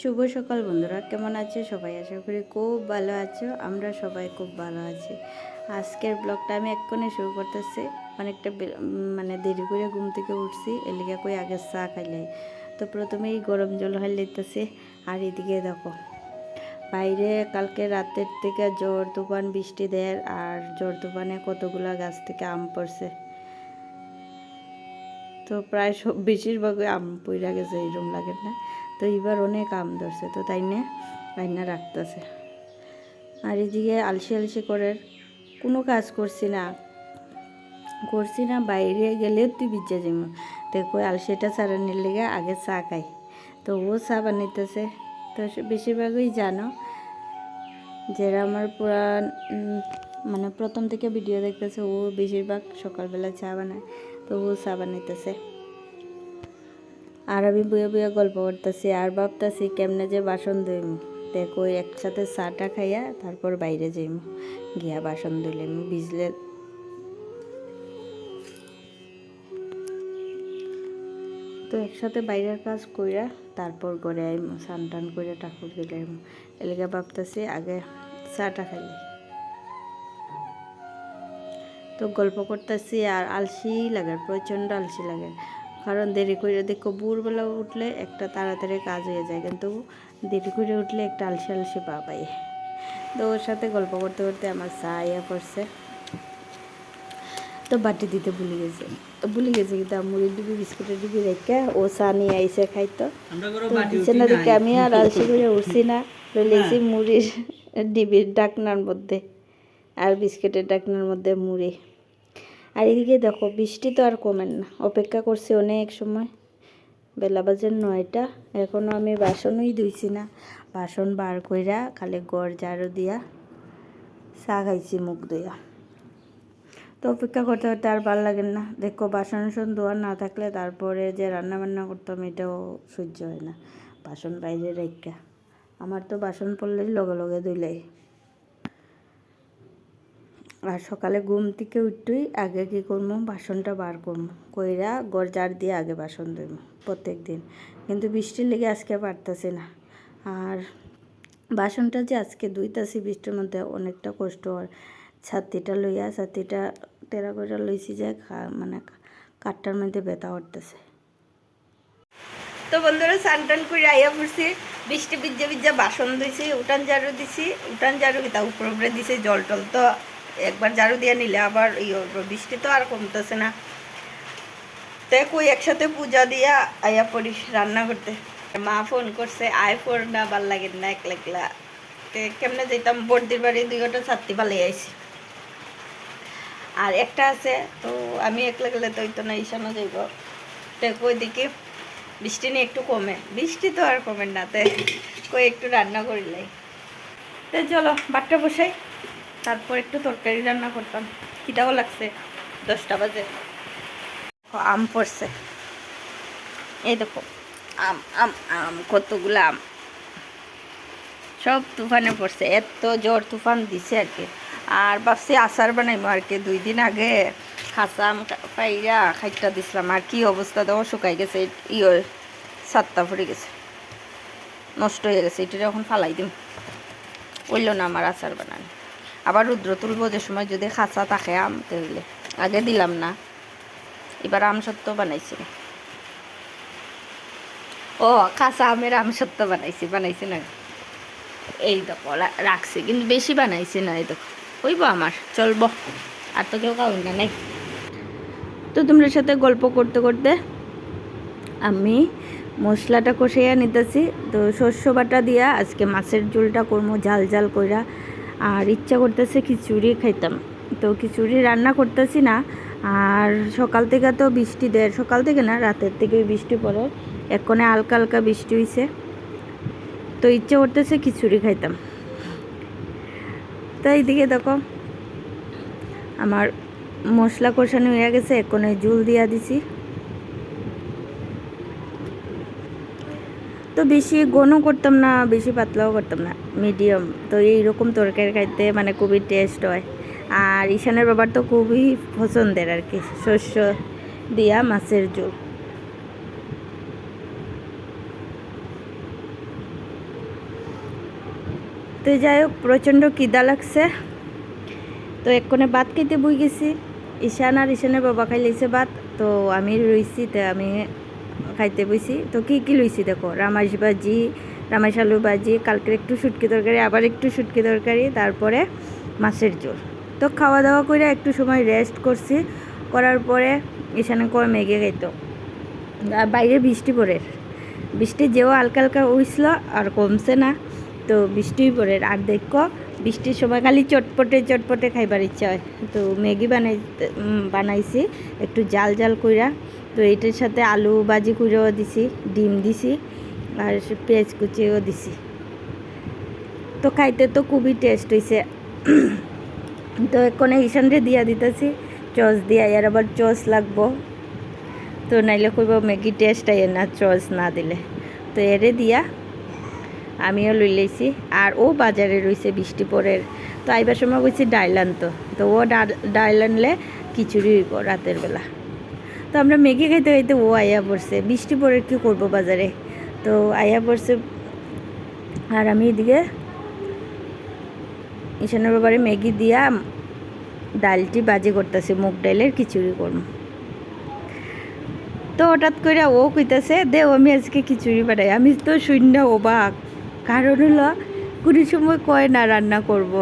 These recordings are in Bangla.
শুভ সকাল বন্ধুরা, কেমন আছো সবাই? আশা করি খুব ভালো আছো, আমরা সবাই খুব ভালো আছি। আজকের ব্লগটা আমি এক্ষণে শুরু করতেছি। অনেকটা মানে দেরি করে ঘুম থেকে উঠছি, এলিগা কই আগে চা খাইলে। তো প্রথমেই গরম জল হাই লইতেছি আর এদিকে দেখো, বাইরে কালকে রাতের থেকে ঝড় তুফান, বৃষ্টি দেয় আর ঝড় তুফানে কতগুলা গাছ থেকে আম পড়ছে। তো প্রায় সব বেশিরভাগই আম পইরা গেছে এরকম লাগে না। তো এবার অনেক আম ধরছে, তো তাই না রান্না রাখতেছে। আর এদিকে আলসি আলসি করে কোনো কাজ করছি না। করছি না, বাইরে গেলে তুই বিজ্জা যাব। কই আলসিটা চারানির লেগে আগে চা খাই। তো ও চা বানাইতেছে। তো বেশিরভাগই জানো যারা আমার পুরা মানে প্রথম থেকে ভিডিও দেখতেছে, ও বেশিরভাগ সকালবেলা চা বানায়। তো ও চা বানাইতেছে। আর আমি বুয়ে বুয়ে গল্প করতেছি, আর ভাবতেছি কেমনে যে বাসন ধুইম। দেখো, একসাথে চাটা খাইয়া তারপর বাইরে যাইম, গিয়া বাসন ধুইলাম ভিজলে। তো একসাথে বাইরের কাজ কইরা তারপর ঘরে আইম স্নান টান করে ঠাকুর দিলাম এলাকা ভাবতেছি আগে চাটা খাইলে তো গল্প করতেছি আর আলসি লাগে প্রচণ্ড আলসি লাগে। কারণ দেরি করে দেখো ভোরবেলা উঠলে একটা তাড়াতাড়ি কাজ হয়ে যায় কিন্তু দেরি করে উঠলে একটা আলসি আলসি পা পাই তো ওর সাথে গল্প করতে করতে আমার চা ইয়া পড়ছে তো বাটি দিতে ভুলে গেছে। তো ভুলে গেছে কিন্তু মুড়ির ডিবি বিস্কুটের ডিবি রেখে ও চা নিয়ে আইসে খাইতো। না দেখে আমি আর আলসি করে উঠছি না। লইলেছি মুড়ির ডিবির ডাকনার মধ্যে। আর বিস্কিটের ডাকনার মধ্যে মুড়ি। আর এদিকে দেখো, বৃষ্টি তো আর কমেন না। অপেক্ষা করছি অনেক সময়। বেলা বাজে নয়টা। এখনও আমি বাসনই ধুইছি না। বাসন বার কইরা খালি গড় ঝাড়ু দিয়া চা খাইছি, মুখ ধুইয়া। তো অপেক্ষা করতে করতে আর ভালো লাগে না। দেখো, বাসন টাসন ধোয়া না থাকলে তারপরে যে রান্না বান্না করতাম, এটাও সহ্য হয় না। বাসন বাইরে রেখা আমার তো বাসন পড়লে লগে লগে ধুইলাই। আর সকালে ঘুম থেকে উঠতেই আগে কি করব বাসনটা বার করব কইরা গড় জার দিয়ে আগে বাসন ধুইব প্রত্যেক দিন। কিন্তু বৃষ্টির লেগে আজকে পারতেছি না। আর বাসনটা যে আজকে ধুইতাছি বৃষ্টির মধ্যে অনেকটা কষ্ট। হয় ছাতিটা লইয়া, ছাতিটা টেরা করে লইছি যে মানে কাঠটার মধ্যে ব্যথা উঠতেছে তো বন্ধুরা, স্নান টান করে আইয়া পড়ছি। বৃষ্টি বিজ্জা বিজ্জা বাসন ধুইছি, উঠান ঝাড়ু দিছি। উঠান ঝাড়ু তা উপরে উপরে দিছে, জল টল তো একবার ঝাড়ু দিয়ে নিলে আবার বৃষ্টি তো আর কমতেছে না। তে কই একসাথে পূজা দিয়া আয়া পড়ি রান্না করতে মা ফোন করছে, আয় ফোন না, ভালো লাগে না একলা একলা কেমনে যেতাম বর্দির বাড়ি দুই ঘণ্টা ছাত্রী পালিয়ে আইছি। আর একটা আছে, তো আমি একলা গেলে তো তো না ঈশানো যাইব। তে কই দেখি, বৃষ্টি নিয়ে একটু কমে। বৃষ্টি তো আর কমে না, তে কই একটু রান্না করিলাই তো চলো, বাটটা বসাই। তারপর একটু তরকারি রান্না করতাম। কিটাও লাগছে, দশটা বাজে। আম পড়ছে। এই দেখো, আম আম আম, কতগুলো আম। সব তুফানে পড়ছে, এত জোর তুফান দিছে আর কি। আর ভাবছি আচার বানাইবো আর কি, দুই দিন আগে খাসা আম পাইরা খাইটা দিছিলাম। আর কি অবস্থা, দেখো, শুকাই গেছে ইয়ে সাতটা পড়ে গেছে। নষ্ট হয়ে গেছে এটা এখন ফালাই দিম। ওইল না আমার আচার বানানো। আবার রুদ্র তুলবো, যে সময় যদি খাঁচা থাকে আম তাহলে আগে দিলাম না। এবার আম সত্য বানাইছি। ও, খাঁচা আমের আম সত্য বানাইছি বানাইছি না? এই দেখো রাখছি, কিন্তু বেশি বানাইছি না, এই দেখো ওইব আমার, চলবো। আর তো কেউ খাওয়াই না, নাই? তো তোমরা সাথে গল্প করতে করতে আমি মশলাটা কষাইয়া নিতেছি। তো শস্য বাটা দিয়া আজকে মাছের ঝোলটা করব ঝাল ঝাল কইরা। আর ইচ্ছা করতেছে খিচুড়ি খাইতাম। তো খিচুড়ি রান্না করতেছি না, আর সকাল থেকে তো বৃষ্টি দেয়, সকাল থেকে না, রাতের থেকেই বৃষ্টি পড়ে। এক্ষণে হালকা হালকা বৃষ্টি হয়েছে তো ইচ্ছে করতেছে খিচুড়ি খাইতাম। তো এইদিকে দেখো, আমার মশলা কষানো হয়ে গেছে এক্ষণে জুল দিয়া দিছি। তো বেশি ঘনও করতাম না, বেশি পাতলাও করতাম না মিডিয়াম তো এইরকম তরকারি খাইতে মানে খুবই টেস্ট হয়। আর ঈশানের বাবার তো খুবই পছন্দের আর কি, শস্য দিয়া মাছের ঝোল। তো যাই হোক, প্রচণ্ড কিদা লাগছে। তো এক্ষণে ভাত খেতে বই গেছি। ঈশান আর ঈশানের বাবা খাই লাইছে ভাত, তো আমি রইছি তো আমি খাইতে বইছি। তো কী কী লইছি দেখো? রামাইশ ভাজি, রামাইশ আলু ভাজি, কালকের একটু শুটকি তরকারি, আবার একটু শুটকি তরকারি, তারপরে মাছের ঝোল। তো খাওয়া দাওয়া করে একটু সময় রেস্ট করছি। করার পরে ঈশানে করে মেঘে খাইতো। আর বাইরে বৃষ্টি পড়ে। বৃষ্টি যেও হালকা হালকা উঠছিল আর কমছে না। তো বৃষ্টি পড়ে। আর দেখো বৃষ্টির সময় খালি চটপটে চটপটে খাইবার ইচ্ছা হয়। তো ম্যাগি বানাই বানাইছি, একটু জাল জাল কইরা। তো এটার সাথে আলু ভাজি করেও দিছি, ডিম দিছি, আর পেঁয়াজ কুচিও দিছি। তো খাইতে তো খুবই টেস্ট হয়েছে তো এখানে ঈশানরে দিয়া দিতেছি, চস দিয়া আর আবার চস লাগবো। তো নাইলে কইব ম্যাগি টেস্ট আইয়ে না, চস না দিলে। তো এরে দিয়া আমিও লই লইছি। আর ও বাজারে রইছে বৃষ্টি পরের। তো আইবার সময় কইছি ডাইল আনতো। তো ও ডাইল আনলে খিচুড়ি হইব রাতের বেলা। তো আমরা ম্যাগি খাইতে খাইতে ও আইয়া পড়ছে। বৃষ্টি পরে কী করব বাজারে? তো আইয়া পড়ছে। আর আমি এদিকে ঈশানের ব্যাপারে ম্যাগি দিয়া ডালটি বাজি করতেছি, মুগ ডালের খিচুড়ি করব। তো হঠাৎ করে ও কইতাছে দে আমি আজকে খিচুড়ি বানাই। আমি তো শূন্য অবাক। কারণ হলো কোনো সময় কয় না রান্না করব।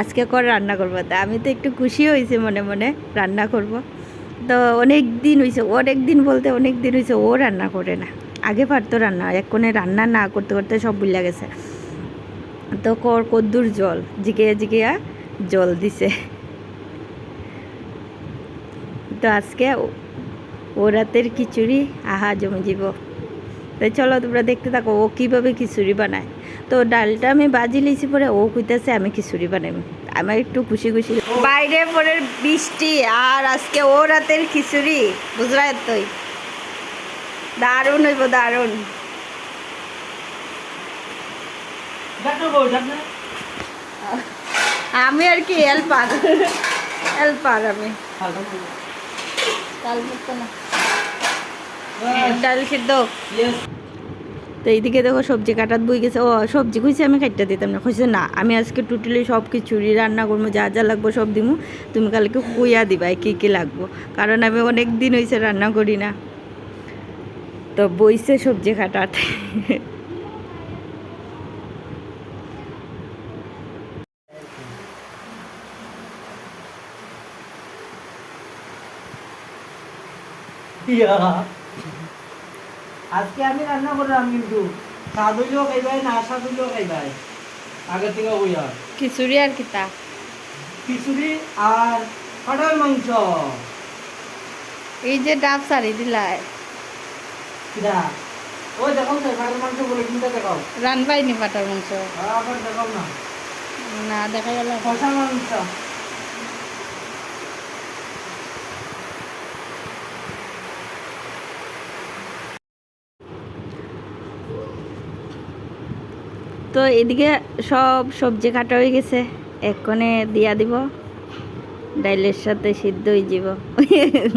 আজকে কর রান্না করব? তা আমি তো একটু খুশি হয়েছি মনে মনে রান্না করব। তো অনেক দিন হয়েছে অনেক দিন বলতে অনেক দিন হয়েছে ও রান্না করে না। আগে পারতো রান্না, এক কোণে রান্না না করতে করতে সব ভুলে গেছে। তো কর কদ্দুর জল জিগিয়া জিগিয়া জল দিছে। তো আজকে ও রাতের খিচুড়ি আহা জমে যাব তো চলো তোমরা দেখতে থাকো ও কীভাবে খিচুড়ি বানায়। তো ডালটা আমি বাজি লিছি পরে ও কইতাছে আমি খিচুড়ি বানাই আমার একটু খুশি খুশি। বাইরে পরে বৃষ্টি আর আজকে ও রাতের খিচুড়ি বুঝলা তুই দারুণ হইব দারুণ। আমি আর কি হেল্পার হেল্পার আমি। না। ডাল সিদ্ধ। তো এইদিকে দেখো সবজি কাটাত বই গেছে। ও, সবজি খুঁজছে আমি খাইটা দিতাম না। খুঁজছে না, আমি আজকে টোটালি সব কিছুরই রান্না করব, যা যা লাগবো সব দিমু। তুমি কালকে কুইয়া দিবা কী কী লাগবো। কারণ আমি অনেক দিন হয়েছে রান্না করি না। তো বইছে সবজি কাটাত ইয়া। আজকে আমি রান্না করলাম কিন্তু। স্বাদ হইলেও খাইবাই না স্বাদ হইলেও খাইবাই আগে থেকে হইয়া খিচুড়ি আর কিতা খিচুড়ি আর কাটার মাংস। এই যে ডাব সারি দিলাই কিরা? ওই দেখাও তো কাটার মাংস বলে কিনতে দেখাও। রানবাই নি পাটার মাংস। আবার দেখাও না। না দেখা গেল কষা মাংস। তো এদিকে সব সবজি কাটা হয়ে গেছে। এক্ষণে দিয়া দিব। ডাইলের সাথে সিদ্ধ হয়ে যাব।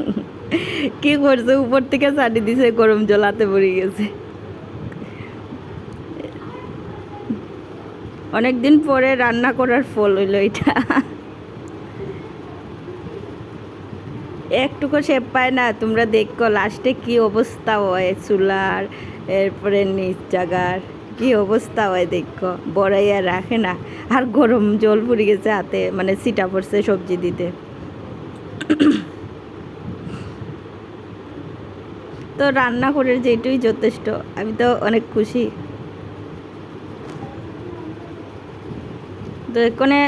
কি করছে? উপর থেকে চাটি দিছে, গরম জল হাতে পড়ে গেছে। অনেক দিন পরে রান্না করার ফল হইল এটা। একটুকু শেপ পায় না, তোমরা দেখো, লাস্টে কি অবস্থা হয়? চুলার, এরপরে নিচ জাগার। কি অবস্থা হয় দেখো বড়াইয়া রাখে না। আর গরম জল পড়ে গেছে হাতে মানে সিটা পড়ছে সবজি দিতে। তো রান্না করে যেটুই যথেষ্ট, আমি তো অনেক খুশি। তো এখানে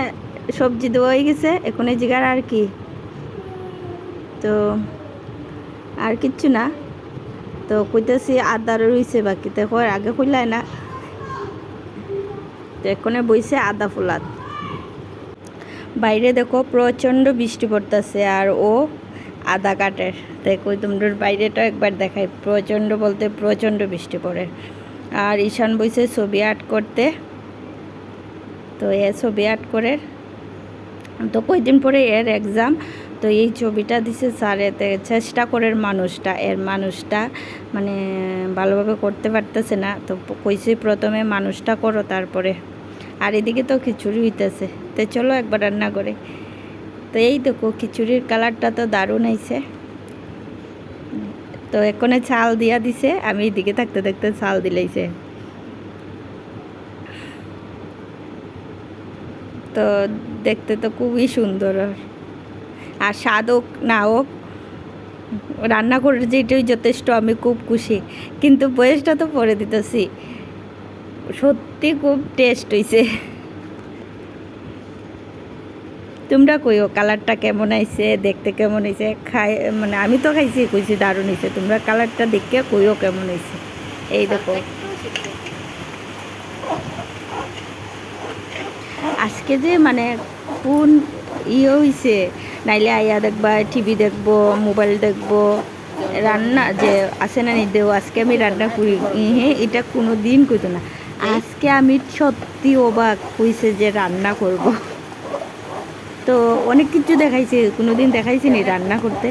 সবজি দেওয়া হয়ে গেছে, এখানে জিগার আর কি। তো আর কিচ্ছু না। তো কইতেছি আদার রইছে বাকি তো আগে কইলাই না এখানে বইছে আদা ফুলাত। বাইরে দেখো প্রচণ্ড বৃষ্টি পড়তেছে আর ও আদা কাটের। দেখো তোমাদের বাইরেটা একবার দেখাই, প্রচণ্ড বলতে প্রচণ্ড বৃষ্টি পড়ে। আর ঈশান বইছে ছবি আর্ট করতে। তো এ ছবি আর্ট করে। তো কয়দিন পরে এর এক্সাম তো এই ছবিটা দিছে স্যার, এতে চেষ্টা করে মানুষটা, এর মানুষটা মানে ভালোভাবে করতে পারতেছে না। তো কইছি প্রথমে মানুষটা করো তারপরে। আর এদিকে তো খিচুড়ি হইতেছে। তো চলো একবার রান্না করে। তো এই দেখো, খিচুড়ির কালারটা তো দারুণ আইছে। তো এখানে চাল দিয়া দিছে, আমি এদিকে থাকতে থাকতে চাল দিলাইছে। তো দেখতে তো খুবই সুন্দর আর। স্বাদ হোক না হোক, রান্না করে যেটাই যথেষ্ট, আমি খুব খুশি। কিন্তু বয়সটা তো পরে দিতেছি। সত্যি খুব টেস্ট হইছে। তোমরা কইও কালারটা কেমন আইছে, দেখতে কেমন হয়েছে খাই মানে আমি তো খাইছি, কইছি দারুণ হয়েছে তোমরা কালারটা দেখে কইও কেমন হয়েছে এই দেখো। আজকে যে মানে কোন ইয়ে হইছে, নাইলে আইয়া দেখবা টিভি দেখব মোবাইল দেখব, রান্না যে আছে না নিদেও আজকে আমি রান্না করি। হ্যাঁ এটা কোনো দিন কইতো না। আজকে আমি সত্যি অবাক হইছে যে রান্না করব। তো অনেক কিছু দেখাইছে কোনো দিন দেখাইছি নি রান্না করতে।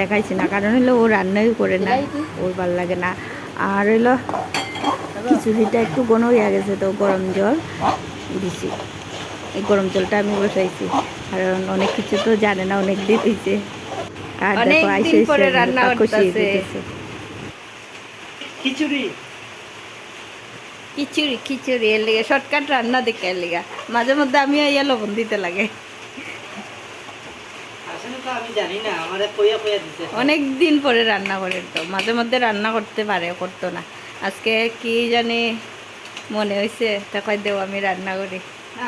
দেখাইছি না কারণ হলো ও রান্নাই করে না ওর ভালো লাগে না। আর হলো খিচুড়িটা একটু ঘন হয়ে গেছে তো গরম জল দিছি। এই গরম জলটা আমি বসাইছি কারণ অনেক কিছু তো জানে না অনেক দিন হয়েছে আর দেখো আইসে রান্না করতাছে। খিচুড়ি। খিচুড়ি খিচুড়ি এর লিগে শর্টকাট রান্না দেখে এর লিগা। মাঝে মধ্যে আমি ইয়া লবণ দিতে লাগে। অনেক দিন পরে রান্না করে তো মাঝে মধ্যে রান্না করতে পারে করতো না। আজকে কি জানি মনে হয়েছে তা কয় দেও আমি রান্না করি।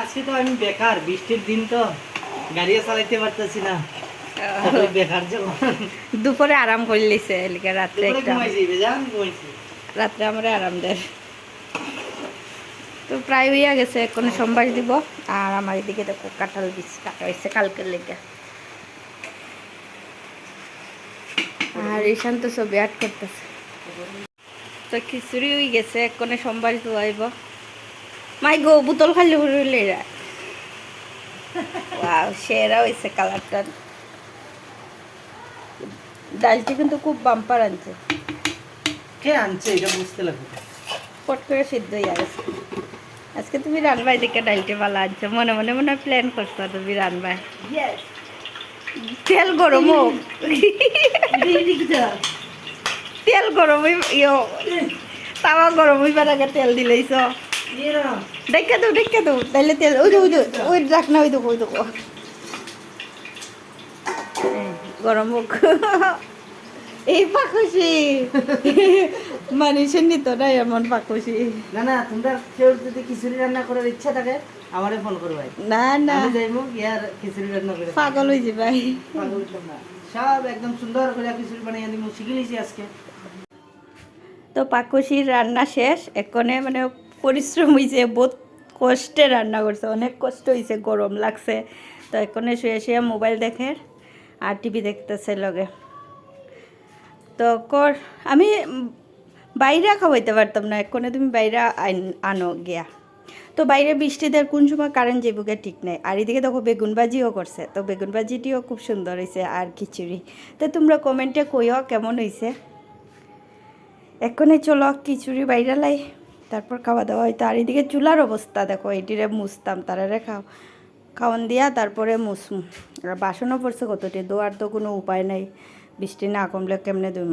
আজকে তো আমি বেকার বৃষ্টির দিন তো গাড়িও চালাইতে পারতেছি না। দুপুরে আরাম করে লিছে এলিকে রাত্রে রাত্রে আমরা আরাম দেয়। তো প্রায় হইয়া গেছে এখন সোমবার দিব। আর আমার এদিকে দেখো কাঁঠাল বীজ কাটা হয়েছে কালকের লেগে। আর ঈশান তো ছবি আট করতেছে। তো খিচুড়ি হয়ে গেছে এখন সোমবার ধোয়াইব মাই গো বোতল খালি হইলে ওয়াও সেরা হয়েছে কালারটা। ডালটি কিন্তু খুব বাম্পার আনছে। কে আনছে এটা বুঝতে লাগবে। পট করে সিদ্ধ হয়ে গেছে। আজকে তুমি রানবাই দিকে ডালটে পালা আনছো। মনে মনে মনে প্ল্যান করছ তুমি রানবাই। তেল গরম হোক। তেল গরম ইয়ো। তাওয়া গরম হইবার আগে তেল দিলেইছ দেখে দো দেখে দো। তাইলে তেল ওই ওই ওই রাখ না ওই দো ওই দো গরম হোক। এই পাখুশি। মানুষের নিত না এমন পাখুশি না না তোমরা কেউ যদি খিচুড়ি রান্না করার ইচ্ছা থাকে আমারে ফোন করো ভাই। না না। যাইবো ইয়ার খিচুড়ি রান্না করে পাগল হয়েছে ভাই পাগল না। সব একদম সুন্দর করে খিচুড়ি বানিয়ে দিমু শিখে নিয়েছি আজকে। তো পাকুশির রান্না শেষ এখনে মানে পরিশ্রম হয়েছে বহুত কষ্টে রান্না করছে অনেক কষ্ট হয়েছে গরম লাগছে। তো এখনে শুয়ে শুয়ে মোবাইল দেখে আর টিভি দেখতেছে লগে। তো কর আমি বাইরে খাওয়াইতে পারতাম না এখনে তুমি বাইরে আনো গিয়া। তো বাইরে বৃষ্টিদের কোন সময় কারেন্ট গিয়া ঠিক নাই। আর এদিকে দেখো বেগুন ভাজিও করছে, তো বেগুন ভাজিটিও খুব সুন্দর হয়েছে আর খিচুড়ি। তো তোমরা কমেন্টে কইও কেমন হয়েছে এক্ষণে চলো খিচুড়ি বাইরে লাই, তারপর খাওয়া দাওয়া হয়তো আর এদিকে চুলার অবস্থা দেখো, এটিরে মুছতাম, তারারে খাও, খাওয়ান দিয়া তারপরে মুছুম। আর বাসনও পড়ছে কতটি, দোয়ার তো কোনো উপায় নাই। বৃষ্টি না কমলে কেমনে দিম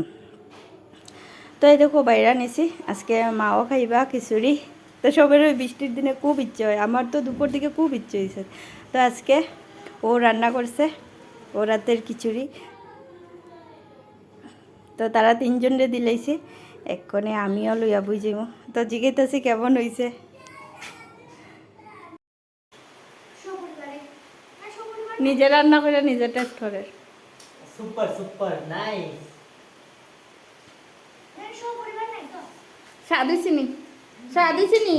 তো এই দেখো বাইরে নিছি আজকে মাও খাইবা, খিচুড়ি। তো সবের ওই বৃষ্টির দিনে খুব ইচ্ছে হয়। আমার তো দুপুর দিকে খুব ইচ্ছে হয়েছে তো আজকে ও রান্না করছে, ও রাতের খিচুড়ি। তো তারা তিনজনরে দিলাইছে। এক্ষণে আমিও লইয়া বুঝিম তো জিজ্ঞেতাছি কেমন হয়েছে নিজে রান্না করে, নিজে টেস্ট করে। সুপার সুপার নাইস স্বাদ হয়েছে নি স্বাদ হয়েছে নি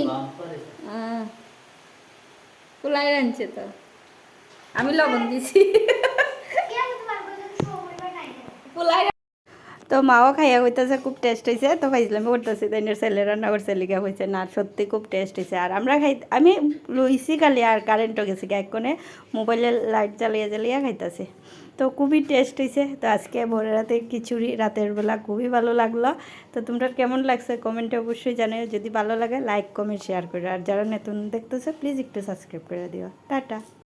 কুলাই রাঁধছে তো। আমি লবণ দিছি। কুলাই তো মাও খাইয়া হইতেছে খুব টেস্ট হয়েছে তো ভাইছিলাম করতেছি। তাই ছেলে রান্না করছে লিখা হয়েছে না সত্যি খুব টেস্ট হয়েছে আর আমরা খাই আমি লইছি খালি আর কারেন্টও গেছি এক্ষণে মোবাইলে লাইট জ্বালিয়ে জ্বালিয়ে খাইতেছি। তো খুবই টেস্ট হয়েছে তো আজকে ভোরের রাতে খিচুড়ি, রাতের বেলা খুবই ভালো লাগল। তো তোমরা কেমন লাগছে কমেন্টে অবশ্যই জানিও। যদি ভালো লাগে লাইক কমেন্ট শেয়ার করে। আর যারা নতুন দেখতেছে প্লিজ একটু সাবস্ক্রাইব করে দিও। টাটা।